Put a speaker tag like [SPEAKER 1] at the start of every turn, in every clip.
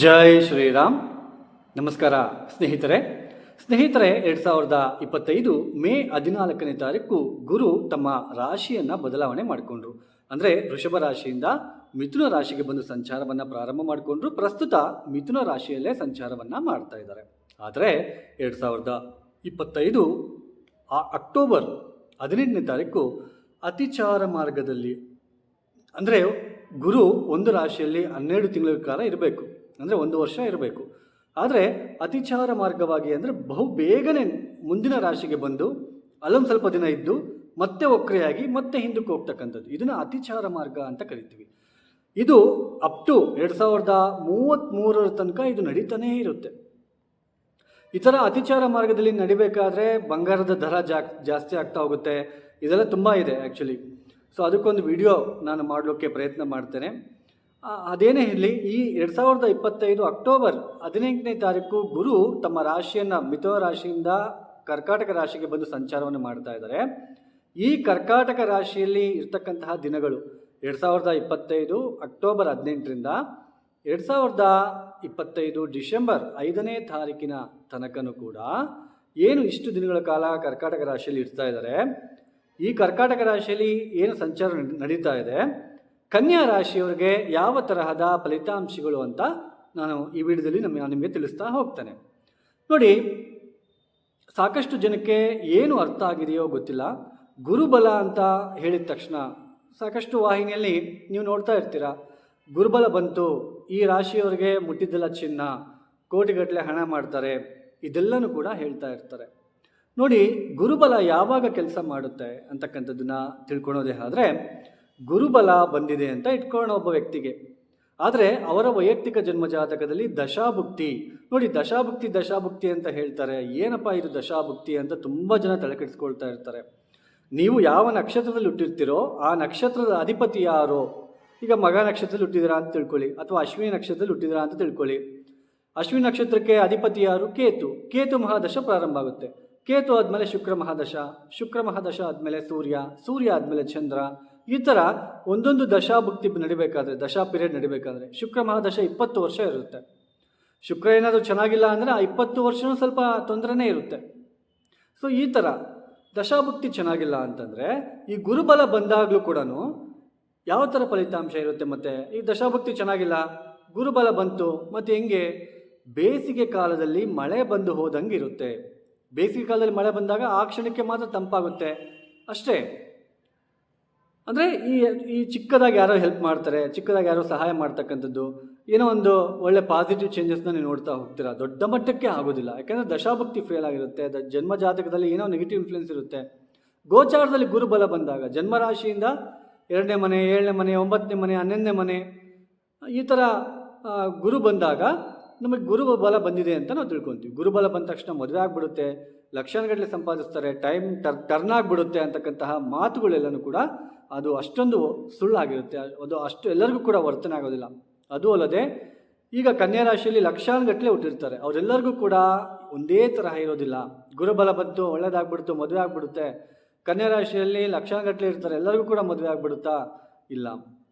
[SPEAKER 1] ಜೈ ಶ್ರೀರಾಮ್. ನಮಸ್ಕಾರ ಸ್ನೇಹಿತರೆ. ಸ್ನೇಹಿತರೆ, ಎರಡು ಸಾವಿರದ ಇಪ್ಪತ್ತೈದು ಮೇ ಹದಿನಾಲ್ಕನೇ ತಾರೀಕು ಗುರು ತಮ್ಮ ರಾಶಿಯನ್ನು ಬದಲಾವಣೆ ಮಾಡಿಕೊಂಡ್ರು. ಅಂದರೆ ವೃಷಭ ರಾಶಿಯಿಂದ ಮಿಥುನ ರಾಶಿಗೆ ಬಂದು ಸಂಚಾರವನ್ನು ಪ್ರಾರಂಭ ಮಾಡಿಕೊಂಡ್ರು. ಪ್ರಸ್ತುತ ಮಿಥುನ ರಾಶಿಯಲ್ಲೇ ಸಂಚಾರವನ್ನು ಮಾಡ್ತಾ ಇದ್ದಾರೆ. ಆದರೆ ಎರಡು ಸಾವಿರದ ಇಪ್ಪತ್ತೈದು ಆ ಅಕ್ಟೋಬರ್ ಹದಿನೆಂಟನೇ ತಾರೀಕು ಅತಿಚಾರ ಮಾರ್ಗದಲ್ಲಿ, ಅಂದರೆ ಗುರು ಒಂದು ರಾಶಿಯಲ್ಲಿ ಹನ್ನೆರಡು ತಿಂಗಳ ಕಾಲ ಇರಬೇಕು. ಅಂದರೆ ಒಂದು ವರ್ಷ ಇರಬೇಕು. ಆದರೆ ಅತಿಚಾರ ಮಾರ್ಗವಾಗಿ ಅಂದರೆ ಬಹು ಬೇಗನೆ ಮುಂದಿನ ರಾಶಿಗೆ ಬಂದು ಅಲ್ಲೊಂದು ಸ್ವಲ್ಪ ದಿನ ಇದ್ದು ಮತ್ತೆ ಒಕ್ರೆಯಾಗಿ ಮತ್ತೆ ಹಿಂದಕ್ಕೆ ಹೋಗ್ತಕ್ಕಂಥದ್ದು. ಇದನ್ನು ಅತಿಚಾರ ಮಾರ್ಗ ಅಂತ ಕರಿತೀವಿ. ಇದು ಅಪ್ ಟು ಎರಡು ಸಾವಿರದ ಮೂವತ್ತ್ಮೂರರ ತನಕ ಇದು ನಡೀತಾನೇ ಇರುತ್ತೆ. ಈ ಥರ ಅತಿಚಾರ ಮಾರ್ಗದಲ್ಲಿ ನಡಿಬೇಕಾದ್ರೆ ಬಂಗಾರದ ದರ ಜಾಸ್ತಿ ಆಗ್ತಾ ಹೋಗುತ್ತೆ. ಇದೆಲ್ಲ ತುಂಬ ಇದೆ ಆ್ಯಕ್ಚುಲಿ ಸೊ ಅದಕ್ಕೊಂದು ವಿಡಿಯೋ ನಾನು ಮಾಡಲಿಕ್ಕೆ ಪ್ರಯತ್ನ ಮಾಡ್ತೇನೆ. ಅದೇನೇ ಇರಲಿ, ಈ ಎರಡು ಸಾವಿರದ ಇಪ್ಪತ್ತೈದು ಅಕ್ಟೋಬರ್ ಹದಿನೆಂಟನೇ ತಾರೀಕು ಗುರು ತಮ್ಮ ರಾಶಿಯನ್ನು, ಮಿಥುನ ರಾಶಿಯಿಂದ ಕರ್ಕಾಟಕ ರಾಶಿಗೆ ಬಂದು ಸಂಚಾರವನ್ನು ಮಾಡ್ತಾ ಇದ್ದಾರೆ. ಈ ಕರ್ಕಾಟಕ ರಾಶಿಯಲ್ಲಿ ಇರ್ತಕ್ಕಂತಹ ದಿನಗಳು ಎರಡು ಸಾವಿರದ ಇಪ್ಪತ್ತೈದು ಅಕ್ಟೋಬರ್ ಹದಿನೆಂಟರಿಂದ ಎರಡು ಸಾವಿರದ ಇಪ್ಪತ್ತೈದು ಡಿಸೆಂಬರ್ ಐದನೇ ತಾರೀಕಿನ ತನಕನೂ ಕೂಡ ಏನು ಇಷ್ಟು ದಿನಗಳ ಕಾಲ ಕರ್ಕಾಟಕ ರಾಶಿಯಲ್ಲಿ ಇರ್ತಾ ಇದ್ದಾರೆ. ಈ ಕರ್ಕಾಟಕ ರಾಶಿಯಲ್ಲಿ ಏನು ಸಂಚಾರ ನಡ್- ನಡೀತಾ ಇದೆ. ಕನ್ಯಾ ರಾಶಿಯವರಿಗೆ ಯಾವ ತರಹದ ಫಲಿತಾಂಶಗಳು ಅಂತ ನಾನು ಈ ವಿಡಿಯೋದಲ್ಲಿ ನಮ್ಮ ನಿಮಗೆ ತಿಳಿಸ್ತಾ ಹೋಗ್ತೇನೆ. ನೋಡಿ, ಸಾಕಷ್ಟು ಜನಕ್ಕೆ ಏನು ಅರ್ಥ ಆಗಿದೆಯೋ ಗೊತ್ತಿಲ್ಲ. ಗುರುಬಲ ಅಂತ ಹೇಳಿದ ತಕ್ಷಣ ಸಾಕಷ್ಟು ವಾಹಿನಿಯಲ್ಲಿ ನೀವು ನೋಡ್ತಾ ಇರ್ತೀರ, ಗುರುಬಲ ಬಂತು, ಈ ರಾಶಿಯವರಿಗೆ ಮುಟ್ಟಿದ್ದೆಲ್ಲ ಚಿನ್ನ, ಕೋಟಿಗಟ್ಟಲೆ ಹಣ ಮಾಡ್ತಾರೆ, ಇದೆಲ್ಲನೂ ಕೂಡ ಹೇಳ್ತಾ ಇರ್ತಾರೆ. ನೋಡಿ, ಗುರುಬಲ ಯಾವಾಗ ಕೆಲಸ ಮಾಡುತ್ತೆ ಅಂತಕ್ಕಂಥದ್ದನ್ನ ತಿಳ್ಕೊಳೋದೇ ಆದರೆ ಗುರುಬಲ ಬಂದಿದೆ ಅಂತ ಇಟ್ಕೊಳ್ಳೋಣ ಒಬ್ಬ ವ್ಯಕ್ತಿಗೆ. ಆದರೆ ಅವರ ವೈಯಕ್ತಿಕ ಜನ್ಮ ಜಾತಕದಲ್ಲಿ ದಶಾಭುಕ್ತಿ. ನೋಡಿ, ದಶಾಭುಕ್ತಿ ದಶಾಭುಕ್ತಿ ಅಂತ ಹೇಳ್ತಾರೆ. ಏನಪ್ಪ ಇದು ದಶಾಭುಕ್ತಿ ಅಂತ ತುಂಬ ಜನ ತಲೆಕೆಡಿಸ್ಕೊಳ್ತಾ ಇರ್ತಾರೆ. ನೀವು ಯಾವ ನಕ್ಷತ್ರದಲ್ಲಿ ಹುಟ್ಟಿರ್ತೀರೋ ಆ ನಕ್ಷತ್ರದ ಅಧಿಪತಿ ಯಾರೋ? ಈಗ ಮಗ ನಕ್ಷತ್ರದಲ್ಲಿ ಹುಟ್ಟಿದಿರಾ ಅಂತ ತಿಳ್ಕೊಳ್ಳಿ. ಅಥವಾ ಅಶ್ವಿನಿ ನಕ್ಷತ್ರದಲ್ಲಿ ಹುಟ್ಟಿದಿರಾ ಅಂತ ತಿಳ್ಕೊಳ್ಳಿ. ಅಶ್ವಿನಿ ನಕ್ಷತ್ರಕ್ಕೆ ಅಧಿಪತಿ ಯಾರು? ಕೇತು. ಕೇತು ಮಹಾದಶ ಪ್ರಾರಂಭ ಆಗುತ್ತೆ. ಕೇತು ಆದಮೇಲೆ ಶುಕ್ರ ಮಹಾದಶ ಶುಕ್ರ ಮಹಾದಶ ಆದಮೇಲೆ ಸೂರ್ಯ ಸೂರ್ಯ ಆದಮೇಲೆ ಚಂದ್ರ ಈ ಥರ ಒಂದೊಂದು ದಶಾಭುಕ್ತಿ ನಡಿಬೇಕಾದ್ರೆ, ದಶಾ ಪೀರಿಯಡ್ ನಡಿಬೇಕಾದ್ರೆ ಶುಕ್ರ ಮಹಾದಶ ಇಪ್ಪತ್ತು ವರ್ಷ ಇರುತ್ತೆ. ಶುಕ್ರ ಏನಾದರೂ ಚೆನ್ನಾಗಿಲ್ಲ ಅಂದರೆ ಆ ಇಪ್ಪತ್ತು ವರ್ಷವೂ ಸ್ವಲ್ಪ ತೊಂದರೆನೇ ಇರುತ್ತೆ. ಸೊ ಈ ಥರ ದಶಾಭುಕ್ತಿ ಚೆನ್ನಾಗಿಲ್ಲ ಅಂತಂದರೆ ಈ ಗುರುಬಲ ಬಂದಾಗಲೂ ಕೂಡ ಯಾವ ಥರ ಫಲಿತಾಂಶ ಇರುತ್ತೆ ಮತ್ತು? ಈ ದಶಾಭುಕ್ತಿ ಚೆನ್ನಾಗಿಲ್ಲ, ಗುರುಬಲ ಬಂತು, ಮತ್ತು ಹೆಂಗೆ? ಬೇಸಿಗೆ ಕಾಲದಲ್ಲಿ ಮಳೆ ಬಂದು ಹೋದಂಗೆ ಇರುತ್ತೆ ಬೇಸಿಗೆ ಕಾಲದಲ್ಲಿ ಮಳೆ ಬಂದಾಗ ಆ ಕ್ಷಣಕ್ಕೆ ಮಾತ್ರ ತಂಪಾಗುತ್ತೆ. ಅಷ್ಟೇ. ಅಂದರೆ ಈ ಈ ಚಿಕ್ಕದಾಗಿ ಯಾರೋ ಹೆಲ್ಪ್ ಮಾಡ್ತಾರೆ, ಚಿಕ್ಕದಾಗಿ ಯಾರೋ ಸಹಾಯ ಮಾಡ್ತಕ್ಕಂಥದ್ದು, ಏನೋ ಒಂದು ಒಳ್ಳೆ ಪಾಸಿಟಿವ್ ಚೇಂಜಸ್ನ ನೀವು ನೋಡ್ತಾ ಹೋಗ್ತೀರಾ? ದೊಡ್ಡ ಮಟ್ಟಕ್ಕೆ ಆಗೋದಿಲ್ಲ. ಯಾಕಂದರೆ ದಶಾಭಕ್ತಿ ಫೇಲ್ ಆಗಿರುತ್ತೆ, ದ ಜನ್ಮ ಜಾತಕದಲ್ಲಿ ಏನೋ ನೆಗೆಟಿವ್ ಇನ್ಫ್ಲುಯೆನ್ಸ್ ಇರುತ್ತೆ. ಗೋಚಾರದಲ್ಲಿ ಗುರುಬಲ ಬಂದಾಗ, ಜನ್ಮರಾಶಿಯಿಂದ ಎರಡನೇ ಮನೆ, ಏಳನೇ ಮನೆ, ಒಂಬತ್ತನೇ ಮನೆ, ಹನ್ನೊಂದನೇ ಮನೆ, ಈ ಥರ ಗುರು ಬಂದಾಗ ನಮಗೆ ಗುರು ಬಲ ಬಂದಿದೆ ಅಂತ ನಾವು ತಿಳ್ಕೊತೀವಿ. ಗುರುಬಲ ಬಂದ ತಕ್ಷಣ ಮದುವೆ ಆಗಿಬಿಡುತ್ತೆ ಲಕ್ಷಣಗಟ್ಟಲೆ ಸಂಪಾದಿಸ್ತಾರೆ ಟೈಮ್ ಟರ್ ಟರ್ನ್ ಆಗಿಬಿಡುತ್ತೆ ಅಂತಕ್ಕಂತಹ ಮಾತುಗಳೆಲ್ಲನೂ ಕೂಡ ಅದು ಅಷ್ಟೊಂದು ಸುಳ್ಳಾಗಿರುತ್ತೆ. ಅದು ಅಷ್ಟು ಎಲ್ಲರಿಗೂ ಕೂಡ ವರ್ತನೆ ಆಗೋದಿಲ್ಲ. ಅದು ಅಲ್ಲದೆ ಈಗ ಕನ್ಯಾ ರಾಶಿಯಲ್ಲಿ ಲಕ್ಷಾನುಗಟ್ಟಲೆ ಹುಟ್ಟಿರ್ತಾರೆ. ಅವರೆಲ್ಲರಿಗೂ ಕೂಡ ಒಂದೇ ತರಹ ಇರೋದಿಲ್ಲ. ಗುರುಬಲ ಬಂತು, ಒಳ್ಳೇದಾಗ್ಬಿಡ್ತು, ಮದುವೆ ಆಗ್ಬಿಡುತ್ತೆ. ಕನ್ಯಾ ರಾಶಿಯಲ್ಲಿ ಲಕ್ಷಾನುಗಟ್ಟಲೆ ಇರ್ತಾರೆ. ಎಲ್ಲರಿಗೂ ಕೂಡ ಮದುವೆ ಆಗ್ಬಿಡುತ್ತಾ? ಇಲ್ಲ.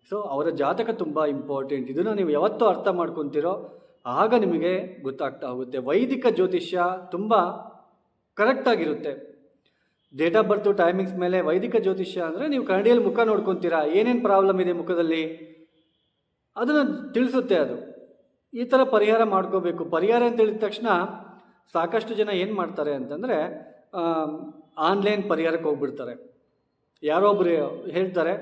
[SPEAKER 1] ಸೊ ಅವರ ಜಾತಕ ತುಂಬ ಇಂಪಾರ್ಟೆಂಟ್ ಇದನ್ನು ನೀವು ಯಾವತ್ತೂ ಅರ್ಥ ಮಾಡ್ಕೊತೀರೋ, ಆಗ ನಿಮಗೆ ಗೊತ್ತಾಗ್ತಾ ಹೋಗುತ್ತೆ. ವೈದಿಕ ಜ್ಯೋತಿಷ್ಯ ತುಂಬ ಕರೆಕ್ಟಾಗಿರುತ್ತೆ ಡೇಟ್ ಆಫ್ ಬರ್ತು ಟೈಮಿಂಗ್ಸ್ ಮೇಲೆ ವೈದಿಕ ಜ್ಯೋತಿಷ್ಯ ಅಂದರೆ ನೀವು ಕನ್ನಡಿಯಲ್ಲಿ ಮುಖ ನೋಡ್ಕೊತೀರಾ? ಏನೇನು ಪ್ರಾಬ್ಲಮ್ ಇದೆ ಮುಖದಲ್ಲಿ? ಅದನ್ನು ತಿಳಿಸುತ್ತೆ ಅದು. ಈ ಥರ ಪರಿಹಾರ ಮಾಡ್ಕೋಬೇಕು. ಪರಿಹಾರ ಅಂತ ಹೇಳಿದ ತಕ್ಷಣ ಸಾಕಷ್ಟು ಜನ ಏನು ಮಾಡ್ತಾರೆ ಅಂತಂದರೆ ಆನ್ಲೈನ್ ಪರಿಹಾರಕ್ಕೆ ಹೋಗ್ಬಿಡ್ತಾರೆ. ಯಾರೋ ಒಬ್ಬರು ಹೇಳ್ತಾರೆ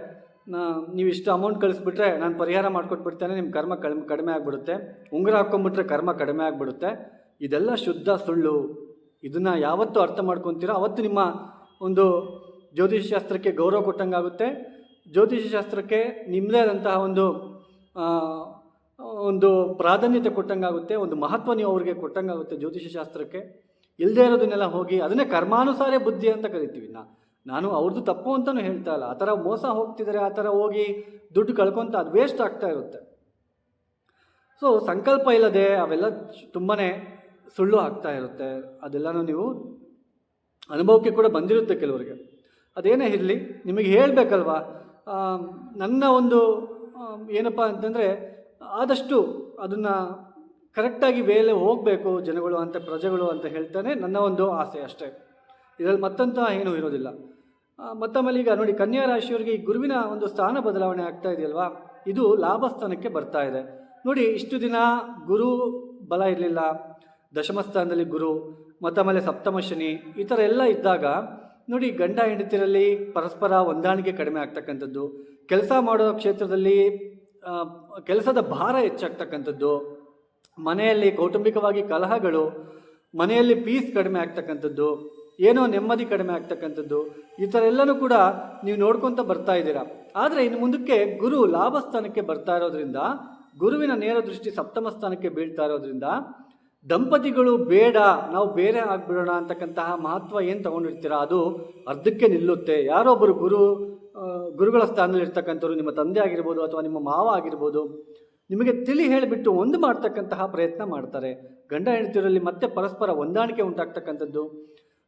[SPEAKER 1] ನೀವು ಇಷ್ಟು ಅಮೌಂಟ್ ಕಳಿಸ್ಬಿಟ್ರೆ ನಾನು ಪರಿಹಾರ ಮಾಡಿಕೊಟ್ಬಿಡ್ತೇನೆ ನಿಮ್ಮ ಕರ್ಮ ಕಡಿಮೆ ಕಡಿಮೆ ಆಗಿಬಿಡುತ್ತೆ. ಉಂಗುರ ಹಾಕ್ಕೊಂಬಿಟ್ರೆ ಕರ್ಮ ಕಡಿಮೆ ಆಗಿಬಿಡುತ್ತೆ. ಇದೆಲ್ಲ ಶುದ್ಧ ಸುಳ್ಳು. ಇದನ್ನು ಯಾವತ್ತೂ ಅರ್ಥ ಮಾಡ್ಕೊತೀರೋ? ಅವತ್ತು ನಿಮ್ಮ ಒಂದು ಜ್ಯೋತಿಷ ಶಾಸ್ತ್ರಕ್ಕೆ ಗೌರವ ಕೊಟ್ಟಂಗಾಗುತ್ತೆ. ಜ್ಯೋತಿಷ ಶಾಸ್ತ್ರಕ್ಕೆ ನಿಮ್ಮದೇ ಆದಂತಹ ಒಂದು ಒಂದು ಪ್ರಾಧಾನ್ಯತೆ ಕೊಟ್ಟಂಗಾಗುತ್ತೆ, ಒಂದು ಮಹತ್ವ ನೀವು ಅವ್ರಿಗೆ ಕೊಟ್ಟಂಗಾಗುತ್ತೆ ಜ್ಯೋತಿಷ ಶಾಸ್ತ್ರಕ್ಕೆ. ಇಲ್ಲದೇ ಇರೋದನ್ನೆಲ್ಲ ಹೋಗಿ ಅದನ್ನೇ ಕರ್ಮಾನುಸಾರ ಬುದ್ಧಿ ಅಂತ ಕರಿತೀವಿ ನಾ. ನಾನು ಅವ್ರದ್ದು ತಪ್ಪು ಅಂತಲೂ ಹೇಳ್ತಾ ಇಲ್ಲ. ಆ ಥರ ಮೋಸ ಹೋಗ್ತಿದ್ದಾರೆ ಆ ಥರ ಹೋಗಿ ದುಡ್ಡು ಕಳ್ಕೊತ ಅದು ವೇಸ್ಟ್ ಆಗ್ತಾ ಇರುತ್ತೆ. ಸೊ ಸಂಕಲ್ಪ ಇಲ್ಲದೆ ಅವೆಲ್ಲ ತುಂಬಾ ಸುಳ್ಳು ಆಗ್ತಾ ಇರುತ್ತೆ. ಅದೆಲ್ಲನೂ ನೀವು ಅನುಭವಕ್ಕೆ ಕೂಡ ಬಂದಿರುತ್ತೆ ಕೆಲವರಿಗೆ. ಅದೇನೇ ಇರಲಿ, ನಿಮಗೆ ಹೇಳಬೇಕಲ್ವಾ? ನನ್ನ ಒಂದು ಏನಪ್ಪ ಅಂತಂದರೆ, ಆದಷ್ಟು ಅದನ್ನು ಕರೆಕ್ಟಾಗಿ ವೇಲೆ ಹೋಗಬೇಕು ಜನಗಳು ಅಂತ, ಪ್ರಜೆಗಳು ಅಂತ ಹೇಳ್ತಾನೆ ನನ್ನ ಒಂದು ಆಸೆ ಅಷ್ಟೇ. ಇದರಲ್ಲಿ ಮತ್ತಂತಹ ಏನೂ ಇರೋದಿಲ್ಲ. ಮತ್ತೊಮ್ಮೆ ಈಗ ನೋಡಿ, ಕನ್ಯಾ ರಾಶಿಯವರಿಗೆ ಈ ಗುರುವಿನ ಒಂದು ಸ್ಥಾನ ಬದಲಾವಣೆ ಆಗ್ತಾ ಇದೆಯಲ್ವಾ? ಇದು ಲಾಭ ಸ್ಥಾನಕ್ಕೆ ಬರ್ತಾ ಇದೆ. ನೋಡಿ, ಇಷ್ಟು ದಿನ ಗುರು ಬಲ ಇರಲಿಲ್ಲ. ದಶಮ ಸ್ಥಾನದಲ್ಲಿ ಗುರು ಆಮೇಲೆ ಸಪ್ತಮ ಶನಿ, ಈ ಥರ ಎಲ್ಲ ಇದ್ದಾಗ ನೋಡಿ ಗಂಡ ಹೆಂಡತಿರಲ್ಲಿ ಪರಸ್ಪರ ಹೊಂದಾಣಿಕೆ ಕಡಿಮೆ ಆಗ್ತಕ್ಕಂಥದ್ದು. ಕೆಲಸ ಮಾಡೋ ಕ್ಷೇತ್ರದಲ್ಲಿ ಕೆಲಸದ ಭಾರ ಹೆಚ್ಚಾಗ್ತಕ್ಕಂಥದ್ದು. ಮನೆಯಲ್ಲಿ ಕೌಟುಂಬಿಕವಾಗಿ ಕಲಹಗಳು, ಮನೆಯಲ್ಲಿ ಪೀಸ್ ಕಡಿಮೆ ಆಗ್ತಕ್ಕಂಥದ್ದು, ಏನೋ ನೆಮ್ಮದಿ ಕಡಿಮೆ ಆಗ್ತಕ್ಕಂಥದ್ದು, ಈ ಥರ ಎಲ್ಲನೂ ಕೂಡ ನೀವು ನೋಡ್ಕೊತ ಬರ್ತಾ ಇದ್ದೀರಾ. ಆದರೆ ಇನ್ನು ಮುಂದಕ್ಕೆ ಗುರು ಲಾಭ ಸ್ಥಾನಕ್ಕೆ ಬರ್ತಾ ಇರೋದ್ರಿಂದ, ಗುರುವಿನ ನೇರ ದೃಷ್ಟಿ ಸಪ್ತಮ ಸ್ಥಾನಕ್ಕೆ ಬೀಳ್ತಾ ಇರೋದ್ರಿಂದ ದಂಪತಿಗಳು ಬೇಡ, ನಾವು ಬೇರೆ ಆಗ್ಬಿಡೋಣ ಅಂತಕ್ಕಂತಹ ಮಹತ್ವ ಏನು ತಗೊಂಡಿರ್ತೀರಾ? ಅದು ಅರ್ಧಕ್ಕೆ ನಿಲ್ಲುತ್ತೆ. ಯಾರೊಬ್ಬರು ಗುರು ಗುರುಗಳ ಸ್ಥಾನದಲ್ಲಿ ಇರ್ತಕ್ಕಂಥವ್ರು, ನಿಮ್ಮ ತಂದೆ ಆಗಿರ್ಬೋದು ಅಥವಾ ನಿಮ್ಮ ಮಾವ ಆಗಿರ್ಬೋದು, ನಿಮಗೆ ತಿಳಿ ಹೇಳಿಬಿಟ್ಟು ಒಂದು ಮಾಡ್ತಕ್ಕಂತಹ ಪ್ರಯತ್ನ ಮಾಡ್ತಾರೆ. ಗಂಡ ಹೆಂಡತಿಯರಲ್ಲಿ ಮತ್ತೆ ಪರಸ್ಪರ ಹೊಂದಾಣಿಕೆ ಉಂಟಾಗ್ತಕ್ಕಂಥದ್ದು,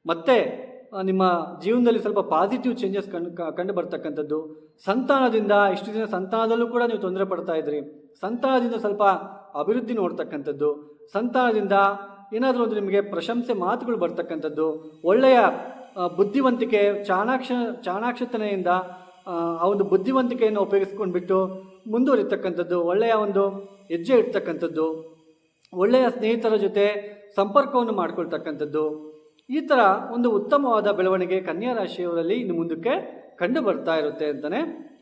[SPEAKER 1] ಮತ್ತೆ ನಿಮ್ಮ ಜೀವನದಲ್ಲಿ ಸ್ವಲ್ಪ ಪಾಸಿಟಿವ್ ಚೇಂಜಸ್ ಕಂಡು ಕಂಡು ಸಂತಾನದಿಂದ, ಇಷ್ಟು ದಿನ ಸಂತಾನದಲ್ಲೂ ಕೂಡ ನೀವು ತೊಂದರೆ ಪಡ್ತಾ ಇದ್ರಿ. ಸಂತಾನದಿಂದ ಸ್ವಲ್ಪ ಅಭಿವೃದ್ಧಿ ನೋಡ್ತಕ್ಕಂಥದ್ದು, ಸಂತಾನದಿಂದ ಏನಾದರೂ ಒಂದು ನಿಮಗೆ ಪ್ರಶಂಸೆ ಮಾತುಗಳು ಬರ್ತಕ್ಕಂಥದ್ದು, ಒಳ್ಳೆಯ ಬುದ್ಧಿವಂತಿಕೆ, ಚಾಣಾಕ್ಷ, ಚಾಣಾಕ್ಷತನೆಯಿಂದ, ಆ ಒಂದು ಬುದ್ಧಿವಂತಿಕೆಯನ್ನು ಉಪಯೋಗಿಸ್ಕೊಂಡು ಬಿಟ್ಟು ಮುಂದುವರಿತಕ್ಕಂಥದ್ದು, ಒಳ್ಳೆಯ ಒಂದು ಹೆಜ್ಜೆ ಇಡ್ತಕ್ಕಂಥದ್ದು, ಒಳ್ಳೆಯ ಸ್ನೇಹಿತರ ಜೊತೆ ಸಂಪರ್ಕವನ್ನು ಮಾಡಿಕೊಳ್ತಕ್ಕಂಥದ್ದು, ಈ ಥರ ಒಂದು ಉತ್ತಮವಾದ ಬೆಳವಣಿಗೆ ಕನ್ಯಾ ರಾಶಿಯವರಲ್ಲಿ ಇನ್ನು ಮುಂದಕ್ಕೆ ಕಂಡು ಬರ್ತಾ ಇರುತ್ತೆ ಅಂತಲೇ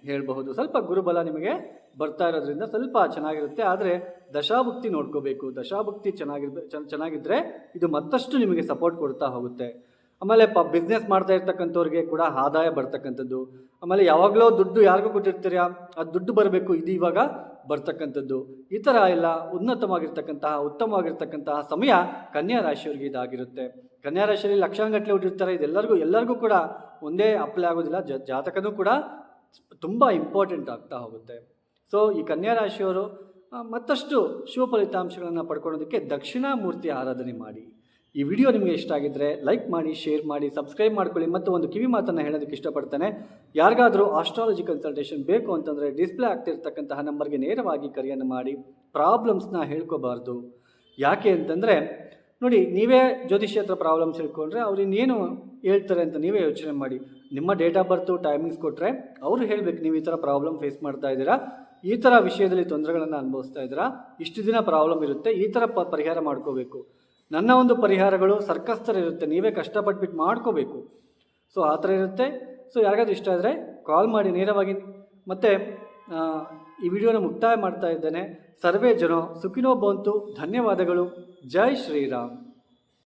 [SPEAKER 1] ಹೇಳಬಹುದು. ಸ್ವಲ್ಪ ಗುರುಬಲ ನಿಮಗೆ ಬರ್ತಾ ಇರೋದ್ರಿಂದ ಸ್ವಲ್ಪ ಚೆನ್ನಾಗಿರುತ್ತೆ. ಆದರೆ ದಶಾಭುಕ್ತಿ ನೋಡ್ಕೋಬೇಕು. ದಶಾಭುಕ್ತಿ ಚೆನ್ನಾಗಿರ್ಬೇ ಚೆನ್ನ- ಚೆನ್ನಾಗಿದ್ದರೆ ಇದು ಮತ್ತಷ್ಟು ನಿಮಗೆ ಸಪೋರ್ಟ್ ಕೊಡ್ತಾ ಹೋಗುತ್ತೆ. ಆಮೇಲೆ ಪ ಬಿಸ್ನೆಸ್ ಮಾಡ್ತಾ ಇರ್ತಕ್ಕಂಥವ್ರಿಗೆ ಕೂಡ ಆದಾಯ ಬರ್ತಕ್ಕಂಥದ್ದು. ಆಮೇಲೆ ಯಾವಾಗಲೋ ದುಡ್ಡು ಯಾರಿಗೂ ಕೊಟ್ಟಿರ್ತೀರಾ? ಆ ದುಡ್ಡು ಬರಬೇಕು. ಇದು ಇವಾಗ ಬರ್ತಕ್ಕಂಥದ್ದು. ಈ ಥರ ಎಲ್ಲ ಉನ್ನತವಾಗಿರ್ತಕ್ಕಂತಹ, ಉತ್ತಮವಾಗಿರ್ತಕ್ಕಂತಹ ಸಮಯ ಕನ್ಯಾ ರಾಶಿಯವರಿಗೆ ಇದಾಗಿರುತ್ತೆ. ಕನ್ಯಾ ರಾಶಿಯಲ್ಲಿ ಲಕ್ಷಾಂಗಟ್ಟಲೆ ಹುಟ್ಟಿರ್ತಾರೆ. ಇದೆಲ್ಲರಿಗೂ, ಎಲ್ಲರಿಗೂ ಕೂಡ ಒಂದೇ ಅಪ್ಲೈ ಆಗೋದಿಲ್ಲ. ಜಾತಕನೂ ಕೂಡ ತುಂಬ ಇಂಪಾರ್ಟೆಂಟ್ ಆಗ್ತಾ ಹೋಗುತ್ತೆ. ಸೊ ಈ ಕನ್ಯಾ ರಾಶಿಯವರು ಮತ್ತಷ್ಟು ಶುಭ ಫಲಿತಾಂಶಗಳನ್ನು ಪಡ್ಕೊಳ್ಳೋದಕ್ಕೆ ದಕ್ಷಿಣಾಮೂರ್ತಿ ಆರಾಧನೆ ಮಾಡಿ. ಈ ವಿಡಿಯೋ ನಿಮಗೆ ಇಷ್ಟ ಆಗಿದ್ದರೆ ಲೈಕ್ ಮಾಡಿ, ಶೇರ್ ಮಾಡಿ, ಸಬ್ಸ್ಕ್ರೈಬ್ ಮಾಡ್ಕೊಳ್ಳಿ. ಮತ್ತು ಒಂದು ಕಿವಿ ಮಾತನ್ನು ಹೇಳೋದಕ್ಕೆ ಇಷ್ಟಪಡ್ತೇನೆ. ಯಾರಿಗಾದರೂ ಆಸ್ಟ್ರಾಲಜಿ ಕನ್ಸಲ್ಟೇಷನ್ ಬೇಕು ಅಂತಂದರೆ ಡಿಸ್ಪ್ಲೇ ಆಗ್ತಿರ್ತಕ್ಕಂತಹ ನಂಬರ್ಗೆ ನೇರವಾಗಿ ಕರೆಯನ್ನು ಮಾಡಿ. ಪ್ರಾಬ್ಲಮ್ಸ್ನ ಹೇಳ್ಕೋಬಾರ್ದು. ಯಾಕೆ ಅಂತಂದರೆ, ನೋಡಿ, ನೀವೇ ಜ್ಯೋತಿಷ್ಯ ಹತ್ರ ಪ್ರಾಬ್ಲಮ್ಸ್ ಹೇಳ್ಕೊಂಡ್ರೆ ಅವ್ರು ಇನ್ನೇನು ಹೇಳ್ತಾರೆ ಅಂತ ನೀವೇ ಯೋಚನೆ ಮಾಡಿ. ನಿಮ್ಮ ಡೇಟ್ ಆಫ್ ಬರ್ತು ಟೈಮಿಂಗ್ಸ್ ಕೊಟ್ಟರೆ ಅವರು ಹೇಳಬೇಕು, ನೀವು ಈ ಥರ ಪ್ರಾಬ್ಲಮ್ ಫೇಸ್ ಮಾಡ್ತಾ ಇದ್ದೀರಾ. ಈ ಥರ ವಿಷಯದಲ್ಲಿ ತೊಂದರೆಗಳನ್ನು ಅನುಭವಿಸ್ತಾ ಇದ್ದೀರಾ? ಇಷ್ಟು ದಿನ ಪ್ರಾಬ್ಲಮ್ ಇರುತ್ತೆ, ಈ ಥರ ಪರಿಹಾರ ಮಾಡ್ಕೋಬೇಕು. ನನ್ನ ಒಂದು ಪರಿಹಾರಗಳು ಸರ್ಕಸ್ ಥರ ಇರುತ್ತೆ, ನೀವೇ ಕಷ್ಟಪಟ್ಬಿಟ್ಟು ಮಾಡ್ಕೋಬೇಕು. ಸೊ, ಆ ಥರ ಇರುತ್ತೆ. ಸೊ, ಯಾರಿಗಾದ್ರೂ ಇಷ್ಟ ಆದರೆ ಕಾಲ್ ಮಾಡಿ ನೇರವಾಗಿ. ಮತ್ತು ಈ ವಿಡಿಯೋನ ಮುಕ್ತಾಯ ಮಾಡ್ತಾ ಇದ್ದೇನೆ. ಸರ್ವೇ ಜನ, ಸುಖಿನೋ ಬಂತು ಧನ್ಯವಾದಗಳು. ಜೈ ಶ್ರೀರಾಮ್.